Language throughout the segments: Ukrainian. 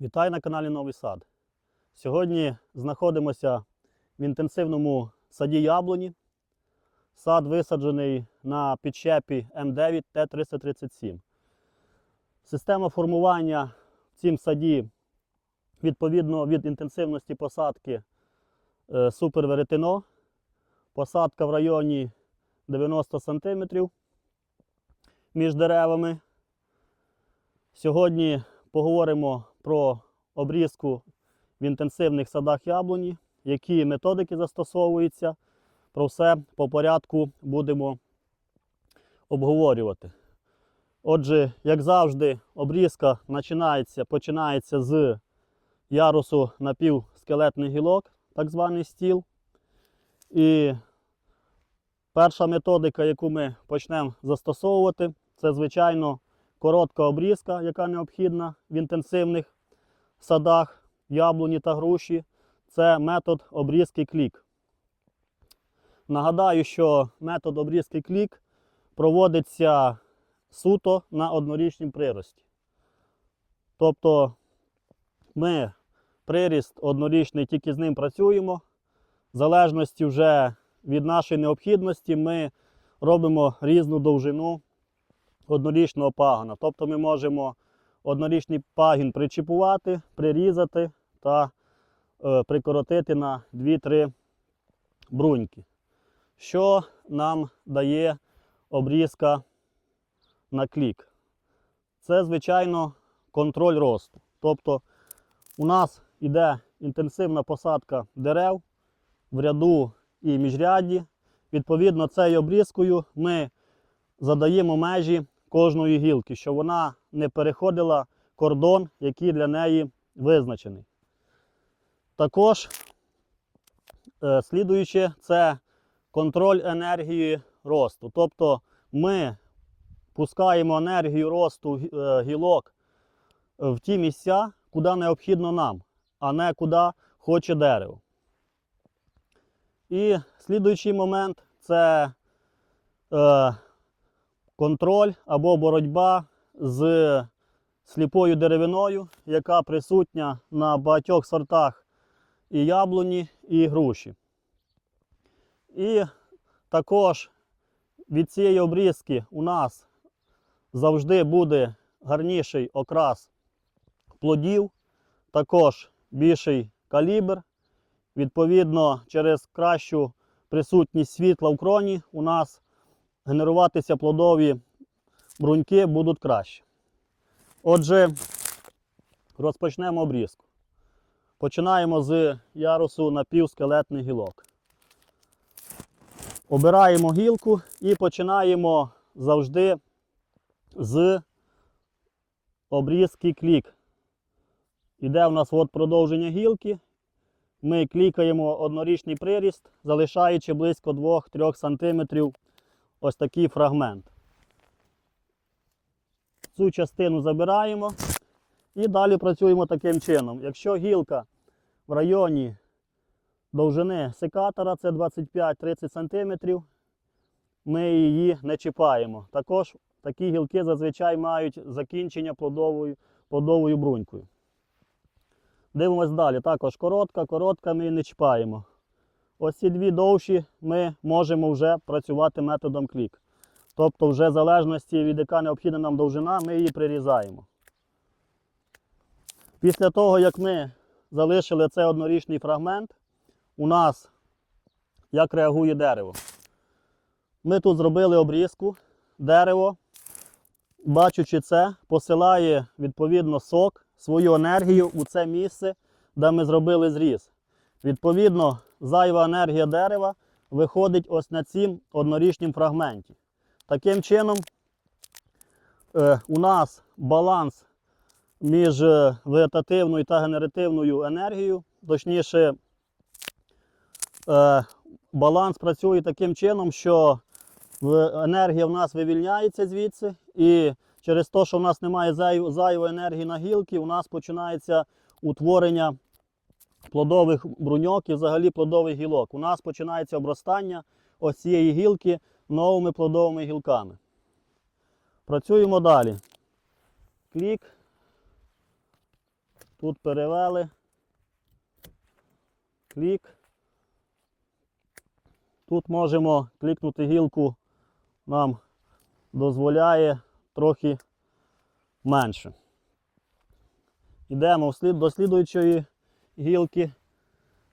Вітаю на каналі Новий Сад. Сьогодні знаходимося в інтенсивному саді яблуні. Сад висаджений на підщепі М9 Т337. Система формування в цім саді відповідно від інтенсивності посадки е, суперверетено. Посадка в районі 90 см між деревами. Сьогодні поговоримо про обрізку в інтенсивних садах яблуні, які методики застосовуються. Про все по порядку будемо обговорювати. Отже, як завжди, обрізка починається, починається з ярусу напівскелетних гілок, так званий стіл. І перша методика, яку ми почнемо застосовувати, це, звичайно, коротка обрізка, яка необхідна в інтенсивних садах яблуні та груші. Це метод обрізки клік. Нагадаю, що метод обрізки клік проводиться суто на однорічнім прирості. Тобто ми приріст однорічний тільки з ним працюємо. В залежності вже від нашої необхідності ми робимо різну довжину однорічного пагона. Тобто ми можемо однорічний пагін причіпувати, прирізати та е, прикоротити на 2-3 бруньки. Що нам дає обрізка на клік? Це, звичайно, контроль росту. Тобто у нас йде інтенсивна посадка дерев в ряду і міжряді. Відповідно, цією обрізкою ми задаємо межі кожної гілки, щоб вона не переходила кордон, який для неї визначений. Також, е, слідуюче, це контроль енергії росту. Тобто ми пускаємо енергію росту е, гілок в ті місця, куди необхідно нам, а не куди хоче дерево. І слідуючий момент це е, контроль або боротьба з сліпою деревиною, яка присутня на багатьох сортах і яблуні, і груші. І також від цієї обрізки у нас завжди буде гарніший окрас плодів, також більший калібр. Відповідно, через кращу присутність світла в кроні у нас генеруватися плодові бруньки будуть краще. Отже, розпочнемо обрізку. Починаємо з ярусу напівскелетних гілок. Обираємо гілку і починаємо завжди з обрізки клік. Іде в нас от продовження гілки. Ми клікаємо однорічний приріст, залишаючи близько 2-3 см ось такий фрагмент. Цю частину забираємо і далі працюємо таким чином. Якщо гілка в районі довжини секатора, це 25-30 см, ми її не чіпаємо. Також такі гілки зазвичай мають закінчення плодовою, плодовою брунькою. Дивимось далі. Також коротка, коротка ми її не чіпаємо. Ось ці дві довші ми можемо вже працювати методом клік. Тобто, вже в залежності від яка необхідна нам довжина, ми її прирізаємо. Після того, як ми залишили цей однорічний фрагмент, у нас як реагує дерево. Ми тут зробили обрізку, дерево, бачучи це, посилає відповідно сок, свою енергію у це місце, де ми зробили зріз. Відповідно, зайва енергія дерева виходить ось на цім однорічнім фрагменті. Таким чином, е, у нас баланс між е, вегетативною та генеративною енергією, точніше, е, баланс працює таким чином, що енергія в нас вивільняється звідси, і через те, що в нас немає зайвої енергії на гілки, у нас починається утворення плодових бруньок і взагалі плодових гілок. У нас починається обростання ось цієї гілки новими плодовими гілками. Працюємо далі. Клік. Тут перевели. Клік. Тут можемо клікнути гілку, нам дозволяє трохи менше. Йдемо до слідуючої гілки.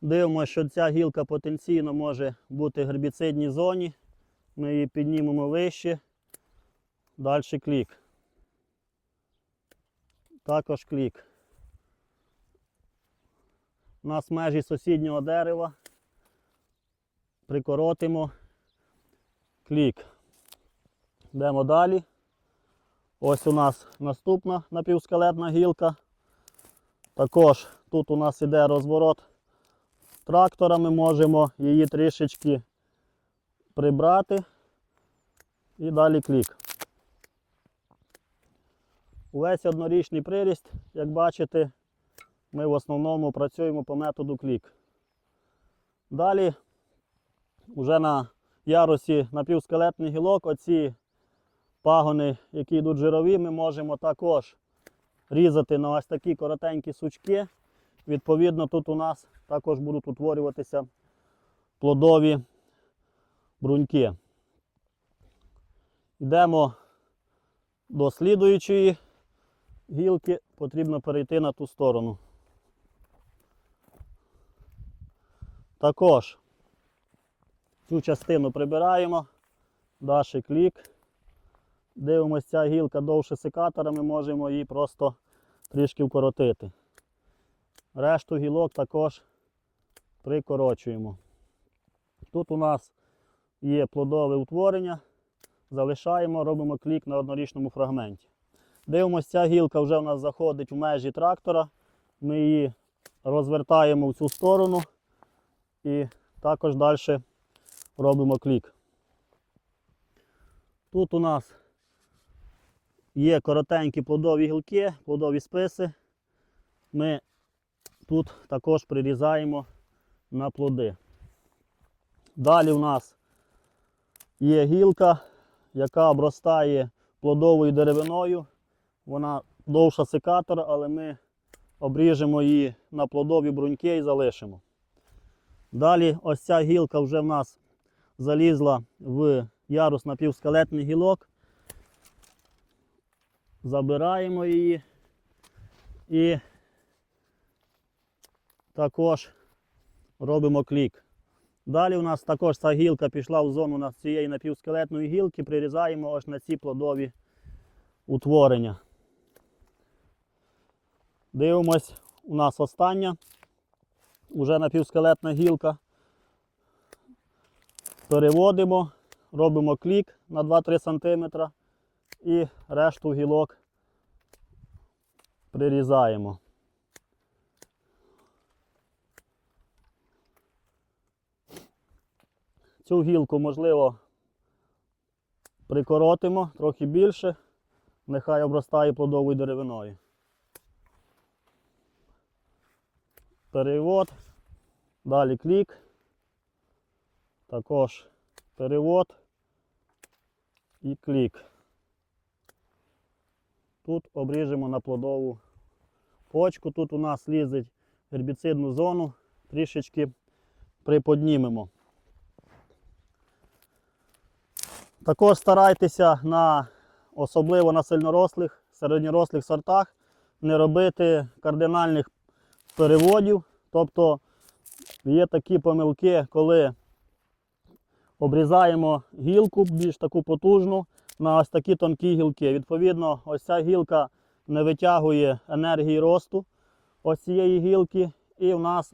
Дивимося, що ця гілка потенційно може бути в гербіцидній зоні. Ми її піднімемо вище. Далі клік. Також клік. У нас межі сусіднього дерева. Прикоротимо. Клік. Йдемо далі. Ось у нас наступна напівскелетна гілка. Також тут у нас іде розворот трактора. Ми можемо її трішечки прибрати. І далі клік. Увесь однорічний приріст, як бачите, ми в основному працюємо по методу клік. Далі, вже на ярусі напівскелетний гілок, оці пагони, які йдуть жирові, ми можемо також різати на ось такі коротенькі сучки. Відповідно, тут у нас також будуть утворюватися плодові бруньки. Йдемо до слідуючої гілки, потрібно перейти на ту сторону. Також цю частину прибираємо, далі клік. Дивимося, ця гілка довше секатора, ми можемо її просто трішки вкоротити. Решту гілок також прикорочуємо. Тут у нас є плодове утворення, залишаємо, робимо клік на однорічному фрагменті. Дивимося, ця гілка вже у нас заходить в межі трактора. Ми її розвертаємо в цю сторону і також далі робимо клік. Тут у нас є коротенькі плодові гілки, плодові списи. Ми тут також прирізаємо на плоди. Далі у нас є гілка, яка обростає плодовою деревиною. Вона довша секатора, але ми обріжемо її на плодові бруньки і залишимо. Далі ось ця гілка вже в нас залізла в ярус напівскелетний гілок. Забираємо її і також робимо клік. Далі у нас також ця гілка пішла в зону на цієї напівскелетної гілки, прирізаємо ось на ці плодові утворення. Дивимось, у нас остання, вже напівскелетна гілка. Переводимо, робимо клік на 2-3 см і решту гілок прирізаємо. Цю гілку можливо прикоротимо трохи більше, нехай обростає плодовою деревиною. Перевод, далі клік, також перевод і клік. Тут обріжемо на плодову почку. Тут у нас лізить гербіцидну зону, трішечки приподнімемо. Також старайтеся на особливо на сильнорослих, середньорослих сортах не робити кардинальних переводів. Тобто є такі помилки, коли обрізаємо гілку більш таку потужну на ось такі тонкі гілки. Відповідно, ось ця гілка не витягує енергії росту ось цієї гілки, і в нас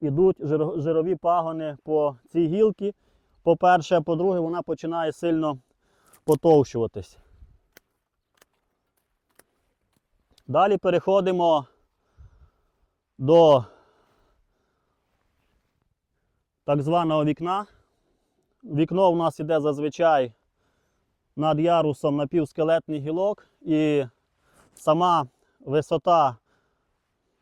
ідуть жирові пагони по цій гілці. По-перше, по-друге, вона починає сильно потовщуватись. Далі переходимо до так званого вікна. Вікно у нас іде зазвичай над ярусом напівскелетний гілок, і сама висота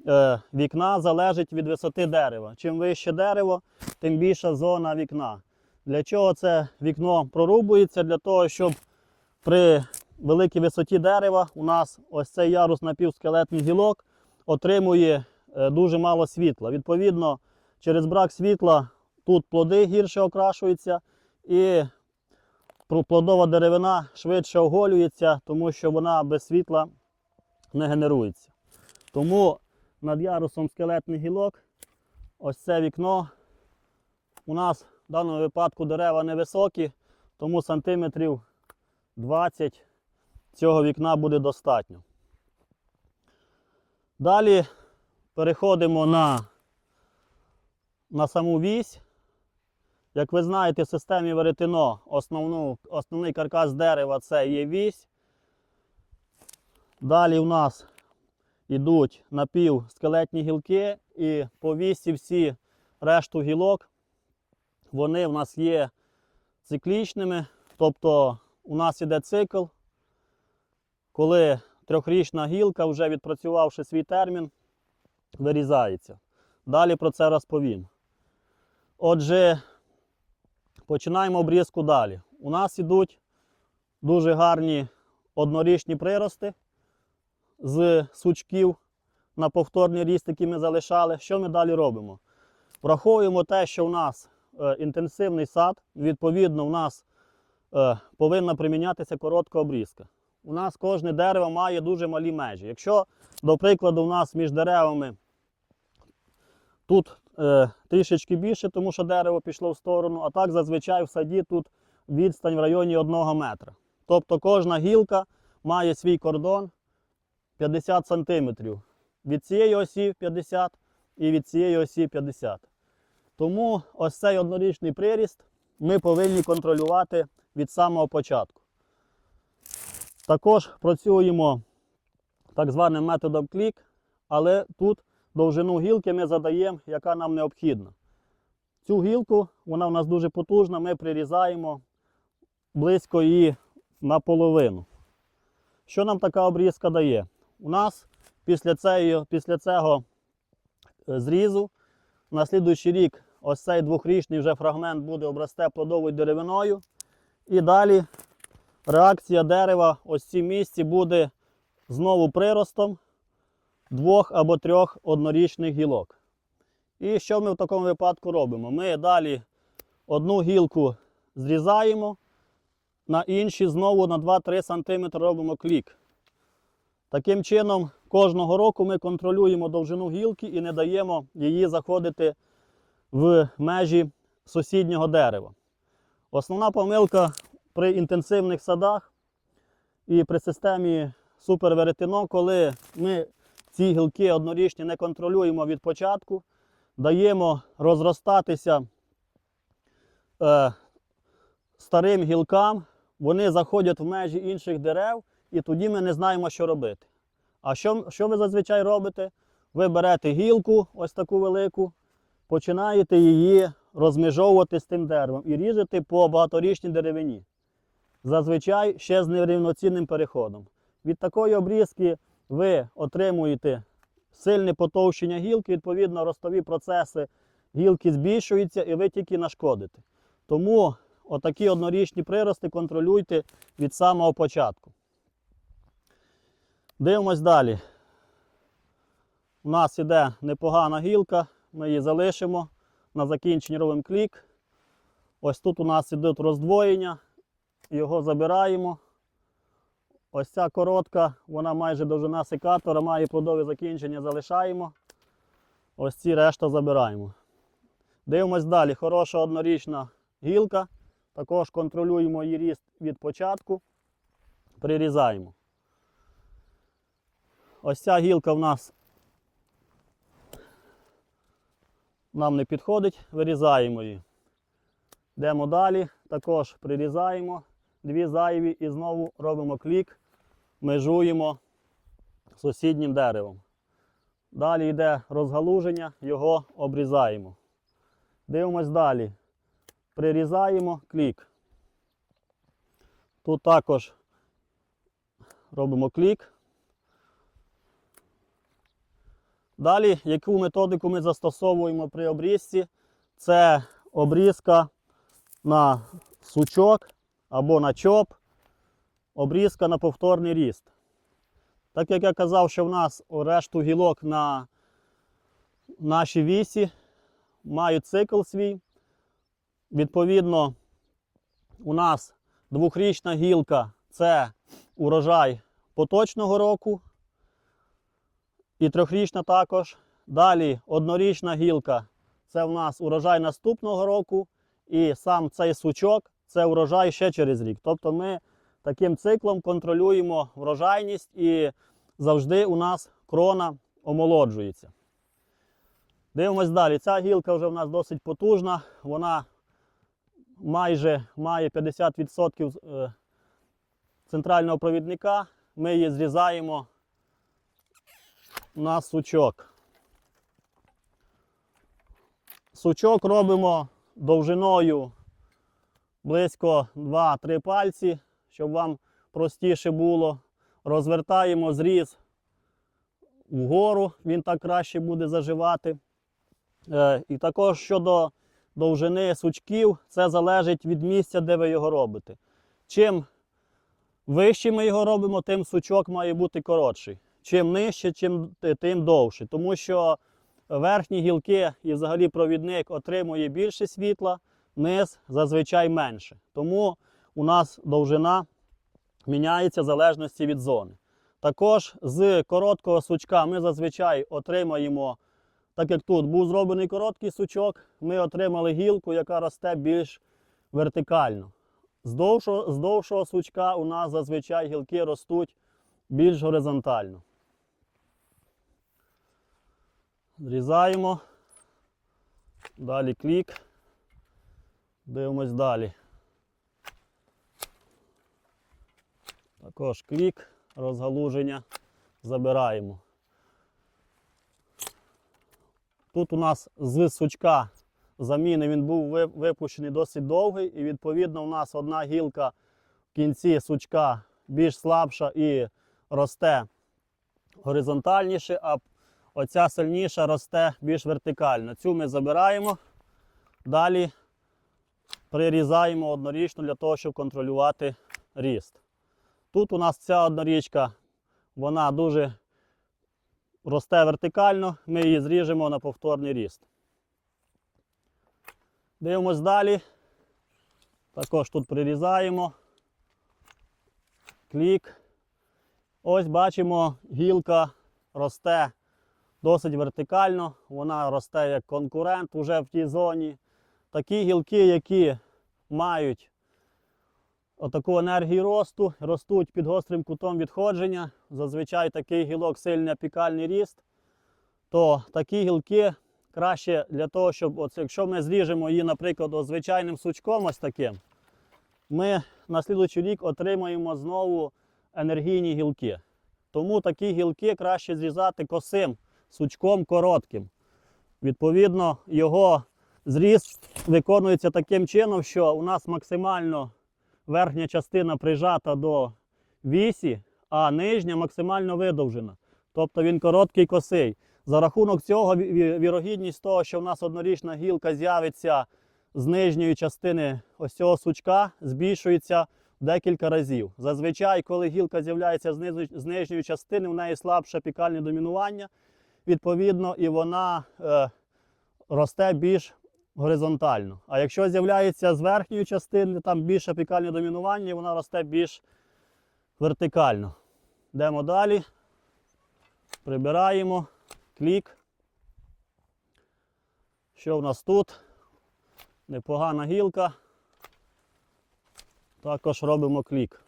е, вікна залежить від висоти дерева. Чим вище дерево, тим більша зона вікна. Для чого це вікно прорубується? Для того, щоб при великій висоті дерева у нас ось цей ярус напівскелетний гілок отримує е, дуже мало світла. Відповідно, через брак світла тут плоди гірше окрашуються і плодова деревина швидше оголюється, тому що вона без світла не генерується. Тому над ярусом скелетних гілок ось це вікно. У нас в даному випадку дерева невисокі, тому сантиметрів 20 цього вікна буде достатньо. Далі переходимо на, на саму вісь. Як ви знаєте, в системі веретено основну, основний каркас дерева це є вісь. Далі у нас йдуть напівскелетні гілки, і по вісі всі решту гілок, вони в нас є циклічними. Тобто у нас іде цикл, коли трьохрічна гілка, вже відпрацювавши свій термін, вирізається. Далі про це розповім. Отже, починаємо обрізку далі. У нас ідуть дуже гарні однорічні прирости з сучків на повторний ріст, який ми залишали. Що ми далі робимо? Враховуємо те, що у нас інтенсивний сад, відповідно, у нас е, повинна примінятися коротка обрізка. У нас кожне дерево має дуже малі межі. Якщо, до прикладу, у нас між деревами тут е, трішечки більше, тому що дерево пішло в сторону, а так зазвичай в саді тут відстань в районі 1 метра. Тобто кожна гілка має свій кордон 50 см. Від цієї осі 50 і від цієї осі 50. Тому ось цей однорічний приріст ми повинні контролювати від самого початку. Також працюємо так званим методом клік, але тут довжину гілки ми задаємо, яка нам необхідна. Цю гілку, вона у нас дуже потужна, ми прирізаємо близько її наполовину. Що нам така обрізка дає? У нас після, цієї, після цього е, зрізу на слідуючий рік ось цей двохрічний вже фрагмент буде обрасте плодовою деревиною. І далі реакція дерева ось в цій місці буде знову приростом двох або трьох однорічних гілок. І що ми в такому випадку робимо? Ми далі одну гілку зрізаємо, на інші знову на 2-3 см робимо клік. Таким чином, кожного року ми контролюємо довжину гілки і не даємо її заходити в межі сусіднього дерева. Основна помилка при інтенсивних садах і при системі суперверетено, коли ми ці гілки однорічні не контролюємо від початку, даємо розростатися е, старим гілкам, вони заходять в межі інших дерев, і тоді ми не знаємо, що робити. А що, що ви зазвичай робите? Ви берете гілку, ось таку велику, починаєте її розміжовувати з тим деревом і ріжете по багаторічній деревині. Зазвичай ще з нерівноцінним переходом. Від такої обрізки ви отримуєте сильне потовщення гілки, відповідно, ростові процеси гілки збільшуються і ви тільки нашкодите. Тому отакі однорічні прирости контролюйте від самого початку. Дивимось далі. У нас іде непогана гілка, ми її залишимо. На закінченні робимо клік. Ось тут у нас ідуть роздвоєння, його забираємо. Ось ця коротка, вона майже довжина секатора, має плодове закінчення, залишаємо. Ось ці решта забираємо. Дивимось далі. Хороша однорічна гілка. Також контролюємо її ріст від початку. Прирізаємо. Ось ця гілка в нас нам не підходить, вирізаємо її. Йдемо далі, також прирізаємо дві зайві і знову робимо клік, межуємо сусіднім деревом. Далі йде розгалуження, його обрізаємо. Дивимось далі. Прирізаємо клік. Тут також робимо клік. Далі, яку методику ми застосовуємо при обрізці, це обрізка на сучок або на чоп, обрізка на повторний ріст. Так як я казав, що в нас решту гілок на нашій вісі мають цикл свій. Відповідно, у нас двохрічна гілка це урожай поточного року. І трьохрічна також. Далі однорічна гілка це в нас урожай наступного року. І сам цей сучок це урожай ще через рік. Тобто ми таким циклом контролюємо врожайність і завжди у нас крона омолоджується. Дивимось далі. Ця гілка вже в нас досить потужна. Вона майже має 50% е, центрального провідника. Ми її зрізаємо на сучок. Сучок робимо довжиною близько 2-3 пальці, щоб вам простіше було. Розвертаємо зріз вгору, він так краще буде заживати. Е, І також щодо довжини сучків, це залежить від місця, де ви його робите. Чим вище ми його робимо, тим сучок має бути коротший. Чим нижче, чим, тим довше. Тому що верхні гілки і взагалі провідник отримує більше світла, низ зазвичай менше. Тому у нас довжина міняється в залежності від зони. Також з короткого сучка ми зазвичай отримаємо, так як тут був зроблений короткий сучок, ми отримали гілку, яка росте більш вертикально. З довшого, з довшого сучка у нас зазвичай гілки ростуть більш горизонтально. Зрізаємо. Далі клік. Дивимось далі. Також клік, розгалуження забираємо. Тут у нас з сучка заміни він був випущений досить довгий, і відповідно у нас одна гілка в кінці сучка більш слабша і росте горизонтальніше, а оця сильніша росте більш вертикально. Цю ми забираємо. Далі прирізаємо однорічно для того, щоб контролювати ріст. Тут у нас ця однорічка, вона дуже росте вертикально, ми її зріжемо на повторний ріст. Дивимось далі. Також тут прирізаємо. Клік. Ось бачимо, гілка росте досить вертикально, вона росте як конкурент уже в тій зоні. Такі гілки, які мають отаку енергію росту, ростуть під гострим кутом відходження. Зазвичай такий гілок сильний апікальний ріст, то такі гілки краще для того, щоб, от, якщо ми зріжемо її, наприклад, звичайним сучком ось таким, ми на слідуючий рік отримаємо знову енергійні гілки. Тому такі гілки краще зрізати косим сучком коротким. Відповідно, його зріз виконується таким чином, що у нас максимально верхня частина прижата до вісі, а нижня максимально видовжена. Тобто він короткий косий. За рахунок цього ві- ві- вірогідність того, що в нас однорічна гілка з'явиться з нижньої частини ось цього сучка, збільшується декілька разів. Зазвичай, коли гілка з'являється з, нижньої частини, в неї слабше апікальне домінування, відповідно, і вона е, росте більш горизонтально. А якщо з'являється з верхньої частини, там більше апікальне домінування, вона росте більш вертикально. Йдемо далі. Прибираємо, клік. Що в нас тут? Непогана гілка. Також робимо клік.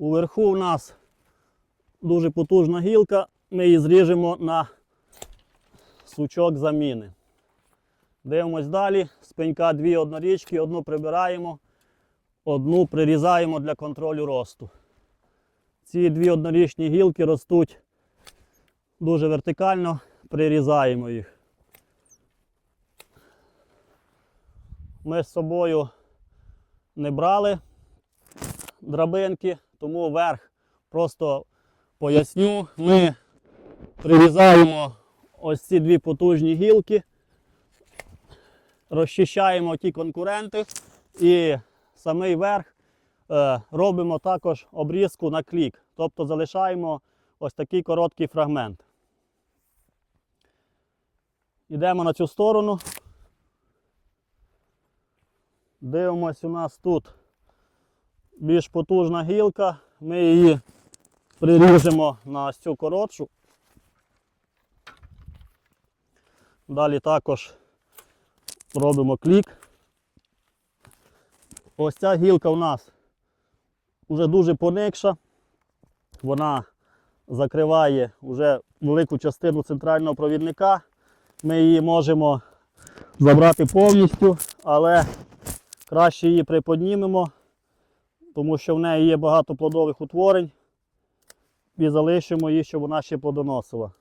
Уверху у нас дуже потужна гілка, ми її зріжемо на сучок заміни. Дивимось далі. З пенька дві однорічки, одну прибираємо, одну прирізаємо для контролю росту. Ці дві однорічні гілки ростуть дуже вертикально, прирізаємо їх. Ми з собою не брали драбинки, тому верх просто поясню. Ми прирізаємо ось ці дві потужні гілки, розчищаємо ті конкуренти і самий верх е, робимо також обрізку на клік. Тобто залишаємо ось такий короткий фрагмент. Йдемо на цю сторону. Дивимось, у нас тут більш потужна гілка. Ми її приріжемо на цю коротшу. Далі також робимо клік. Ось ця гілка у нас вже дуже поникша. Вона закриває вже велику частину центрального провідника. Ми її можемо забрати повністю, але краще її приподнімемо, тому що в неї є багато плодових утворень і залишимо її, щоб вона ще плодоносила.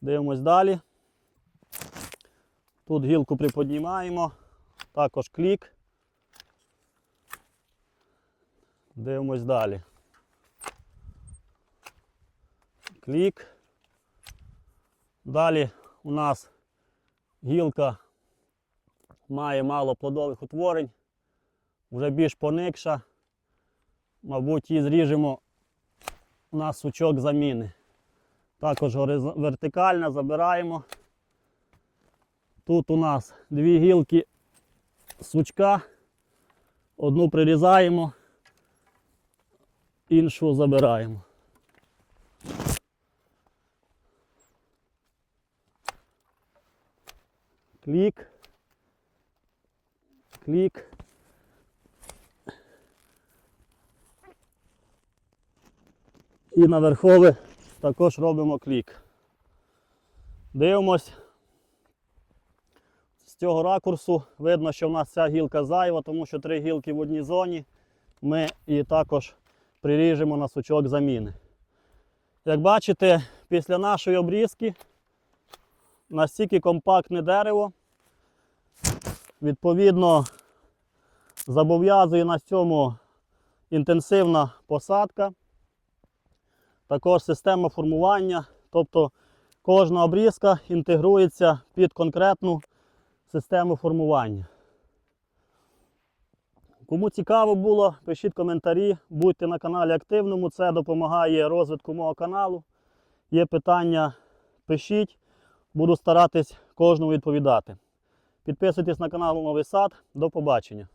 Дивимось далі. Тут гілку приподнімаємо, також клік. Дивимось далі. Клік. Далі у нас гілка має мало плодових утворень, вже більш поникша. Мабуть, її зріжемо на сучок заміни. Також вертикальна забираємо. Тут у нас дві гілки сучка. Одну прирізаємо, іншу забираємо. Клік. Клік. І на верхове також робимо клік. Дивимось. З цього ракурсу видно, що в нас ця гілка зайва, тому що три гілки в одній зоні. Ми її також приріжемо на сучок заміни. Як бачите, після нашої обрізки настільки компактне дерево. Відповідно, зобов'язує на цьому інтенсивна посадка, також система формування, тобто кожна обрізка інтегрується під конкретну систему формування. Кому цікаво було, пишіть коментарі, будьте на каналі активному, це допомагає розвитку мого каналу. Є питання, пишіть, буду старатись кожному відповідати. Підписуйтесь на канал Новий Сад. До побачення.